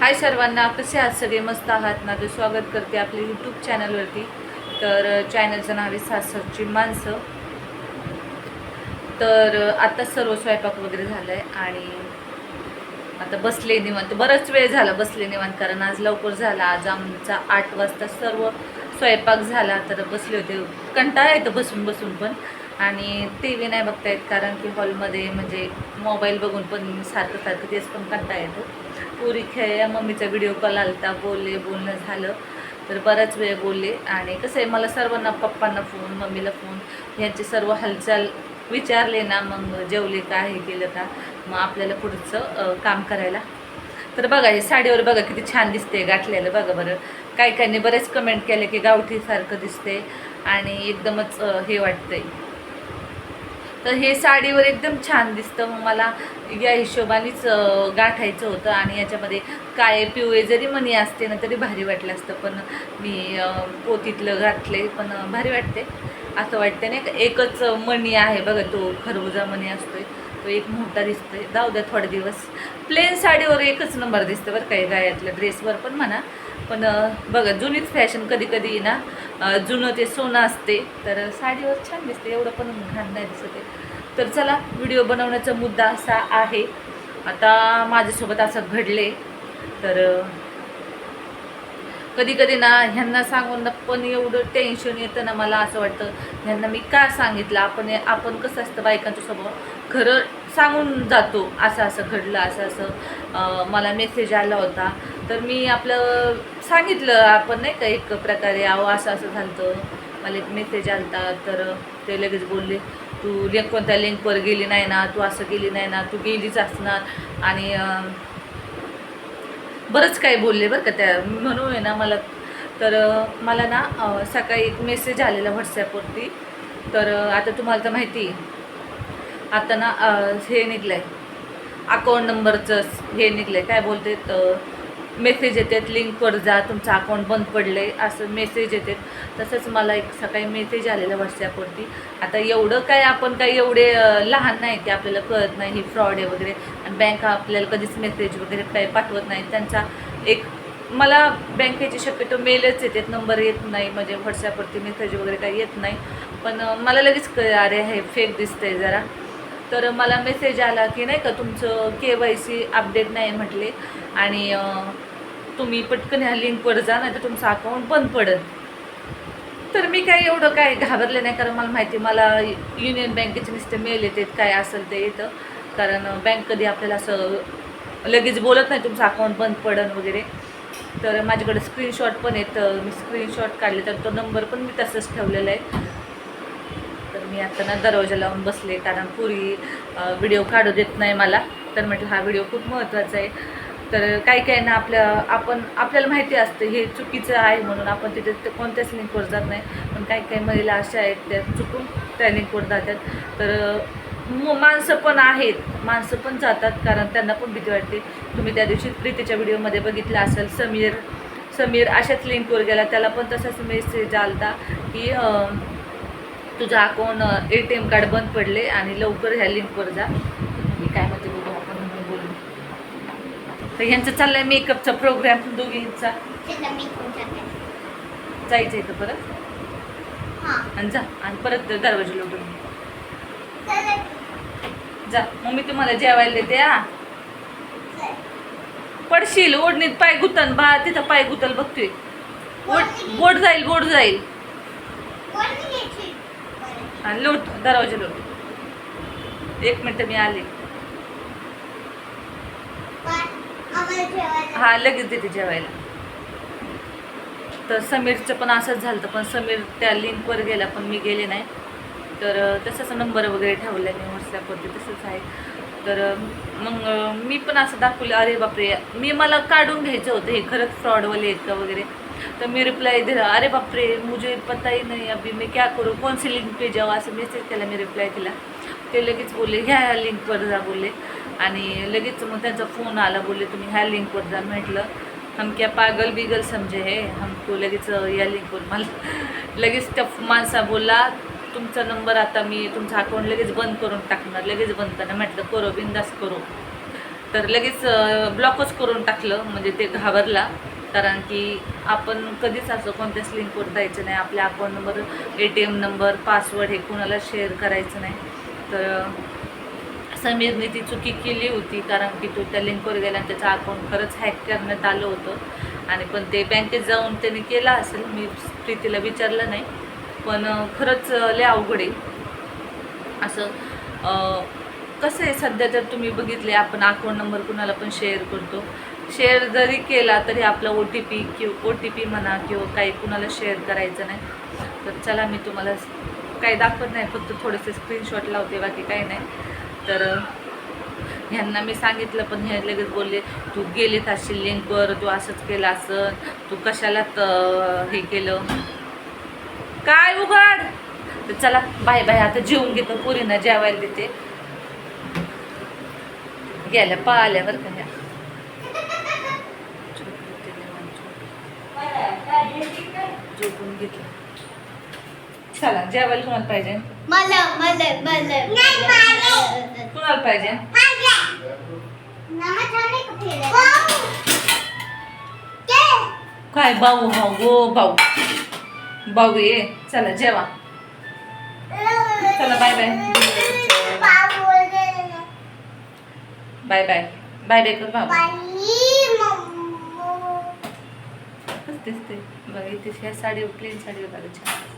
हाय सर्वांना कसे आहात सगळे? मस्त आहात ना? स्वागत करते आपल्या यूट्यूब चॅनलवरती तर चॅनलचं नाव आहे सासरची माणसं. तर आता सर्व स्वयंपाक वगैरे झालं आहे आणि आता बसले निवांत. बराच वेळ झाला बसले निवांत कारण आज लवकर झाला. आज आमचा आठ वाजता सर्व स्वयंपाक झाला. तर बसले होते. कंटाळा येतं बसून बसून पण. आणि टी व्ही नाही बघता येत कारण की हॉलमध्ये म्हणजे मोबाईल बघून पण सारखं सारखं तेच पण करता येतो. पुरी खेळ मम्मीचा व्हिडिओ कॉल आलता बोलले बोलणं झालं तर बराच वेळ बोलले. आणि कसं आहे मला सर्वांना पप्पांना फोन मम्मीला फोन यांचे सर्व हालचाल विचारले ना मग जेवले का हे केलं का मग आपल्याला पुढचं काम करायला. तर बघा हे साडीवर बघा किती छान दिसते गाठलेलं. बघा बरं काही काहींनी बरेच कमेंट केले की गावठीसारखं दिसते आणि एकदमच हे वाटतंय. तर हे साडीवर एकदम छान दिसतं. मग मला या हिशोबानेच गाठायचं होतं आणि याच्यामध्ये काळे पिवळे जरी मणी असते ना तरी भारी वाटलं असतं. पण मी पोतीतलं घातले पण भारी वाटते. असं वाटतं नाही का? एकच मणी आहे बघा तो खरबुजा मणी असतोय. तो एक मोठा दिसतोय. जाऊ द्या थोडे दिवस. प्लेन साडीवर एकच नंबर दिसतं बरं काही गायातल्या ड्रेसवर पण म्हणा. पण बघा जुनीच फॅशन कधी कधी ना जुनं ते सोनं असते तर साडीवर छान दिसते. एवढं पण घाण नाही दिसत आहे. तर चला व्हिडिओ बनवण्याचा मुद्दा असा आहे. आता माझ्यासोबत असं घडले तर कधी कधी ना ह्यांना सांगून ना पण एवढं टेन्शन येतं ना मला असं वाटतं. ह्यांना मी का सांगितलं? आपण आपण कसं असतं बायकांचा स्वभाव खरं सांगून जातो असं असं घडलं असं असं. मला मेसेज आला होता. तर मी आपलं सांगितलं आपण नाही का एक प्रकारे अहो असं असं झालं मला एक मेसेज आलता तर ते लगेच बोलले तू लिंक कोणत्या लिंकवर गेली नाही ना? तू असं गेली नाही ना? तू गेलीच असणार. आणि बरंच काही बोलले बरं का त्या. म्हणून आहे ना मला तर मला ना सकाळी एक मेसेज आलेला व्हॉट्सॲपवरती. तर आता तुम्हाला तर माहिती आहे. आता ना हे निघलं आहे अकाउंट नंबरचं हे निघलं आहे काय बोलते मेसेज येतात लिंकवर जा तुमचं अकाउंट बंद पडलं आहे असं मेसेज येतात. तसंच मला एक सकाळी मेसेज आलेला व्हॉट्सॲपवरती आता एवढं काय आपण काही एवढे लहान नाही की आपल्याला कळत नाही ही फ्रॉड आहे वगैरे. आणि बँक आपल्याला कधीच मेसेज वगैरे काही पाठवत नाही. त्यांचा एक मला बँकेची शक्यतो मेलच येतात नंबर येत नाही. म्हणजे व्हॉट्सॲपवरती मेसेज वगैरे काही येत नाही. पण मला लगेच क अरे हे फेक दिसतंय जरा. तर मला मेसेज आला की नाही का तुमचं के वाय सी अपडेट नाही म्हटले. आणि तुम्ही पटकन ह्या लिंकवर जा नाही तर तुमचं अकाउंट बंद पडेल. तर मी काही एवढं काय घाबरले नाही कारण मला माहिती मला युनियन बँकेचे नुसते मेल येतात काय असेल ते येतं. कारण बँक कधी आपल्याला असं लगेच बोलत नाही तुमचं अकाउंट बंद पडन वगैरे. तर माझ्याकडे स्क्रीनशॉट पण येतं. मी स्क्रीनशॉट काढले तर तो नंबर पण मी तसंच ठेवलेला आहे. मी आता ना दरवाजा लावून बसले कारण पुरी व्हिडिओ काढू देत नाही मला. तर म्हटलं हा व्हिडिओ खूप महत्त्वाचा आहे. तर काही काही ना आपल्या आपण आपल्याला माहिती असतं हे चुकीचं आहे म्हणून आपण तिथे कोणत्याच लिंकवर जात नाही. पण काही काही महिला अशा आहेत त्या चुकून त्या लिंकवर जातात. तर म- माणसं पण आहेत. माणसं पण जातात कारण त्यांना पण भीती वाटते. तुम्ही त्या दिवशी प्रीतीच्या व्हिडिओमध्ये बघितलं असेल समीर समीर अशाच लिंकवर गेला. त्याला पण तसाच मेसेज आलता की तुझं account A T M card बंद पडले आणि लवकर ह्या लिंकवर जा. मी काय म्हणते बघू आपण नंतर बोलू. तर ह्यांचं चाललंय मेकअपचा प्रोग्राम दोघींचा. जायचं इथं परत? आणि जा आणि परत दरवाजे लोटून. जा मग मी तुम्हाला जेवायला देते हा. पडशील ओढणीत पाय गुतन बा तिथं पाय गुतल बघतोय. बोट जाईल बोट जाईल. आणि लोट दरवाजा लोट. एक मिनटं मी आले. हा लगेच देते जेवायला. तर समीरचं पण असंच झालं होतं, पण समीर त्या लिंकवर गेला पण मी गेले नाही. तर अं, तसंच नंबर वगैरे ठेवला मी व्हॉट्सॲपवरती तसंच आहे. तर मग मी पण असं दाखवलं अरे बापरे मी मला काढून घ्यायचं होतं हे खरंच फ्रॉडवाले आहेत का वगैरे. तर मी रिप्लाय रहा अरे बापरे मुझे पता ही नहीं अभी मैं क्या करूँ? कौन सी लिंक पे जाऊँ? असं मेसेज केला मी रिप्लाय केला. ते लगेच बोलले ह्या ह्या लिंकवर जा बोलले. आणि लगेच मग त्यांचा फोन आला बोलले तुम्ही ह्या लिंकवर जा म्हटलं. हम क्या पागल बिगल समजे हे? हमको लगेच या लिंकवर मला लगेच त्या माणसा बोलला तुमचा नंबर आता मी तुमचा अकाउंट लगेच बंद करून टाकणार लगेच बंद करणार म्हटलं. करो बिंदास करो. तर लगेच ब्लॉकच करून टाकलं म्हणजे ते घाबरला. कारण की आपण कधीच असं कोणत्याच लिंकवर जायचं नाही. आपल्या account number A T M number password हे कोणाला शेअर करायचं नाही. तर समीरने ती चुकी केली होती कारण की तो त्या लिंकवर गेला आणि त्याचं अकाउंट खरंच हॅक करण्यात आलं होतं. आणि पण ते बँकेत जाऊन त्याने केलं असेल. मी प्रीतीला विचारलं नाही. पण खरंच लय अवघड आहे. असं कसं आहे सध्या जर तुम्ही बघितले आपण अकाउंट नंबर कुणाला पण शेअर करतो. शेअर जरी केला तरी आपला ओ टी पी किंवा ओ टी पी म्हणा किंवा काही कुणाला शेअर करायचं नाही. तर चला मी तुम्हाला काही दाखवत नाही फक्त थोडेसे स्क्रीनशॉट लावते बाकी काही नाही. तर ह्यांना मी सांगितलं पण हे लगेच बोलले तू गेलीत असशील लिंकवर तू असंच केलं असं तू कशाला त- हे केलं? काय उघड? तर चला बाय बाय आता जेवून घेतो पुरीना जेवायला देते. गेल्या पाल्यावर बरं का ह्या झोपून घेतलं. चला जेवायला कुणाला पाहिजे. मला मला मला. कुणाला पाहिजे? काय भाऊ भाऊ गो भाऊ. भाऊ ये. चला जेवा. चला bye bye bye bye bye bye कर बाबा तेच ते. बघा इथे ह्या साडीवर प्लेन साडीवर बघा छान.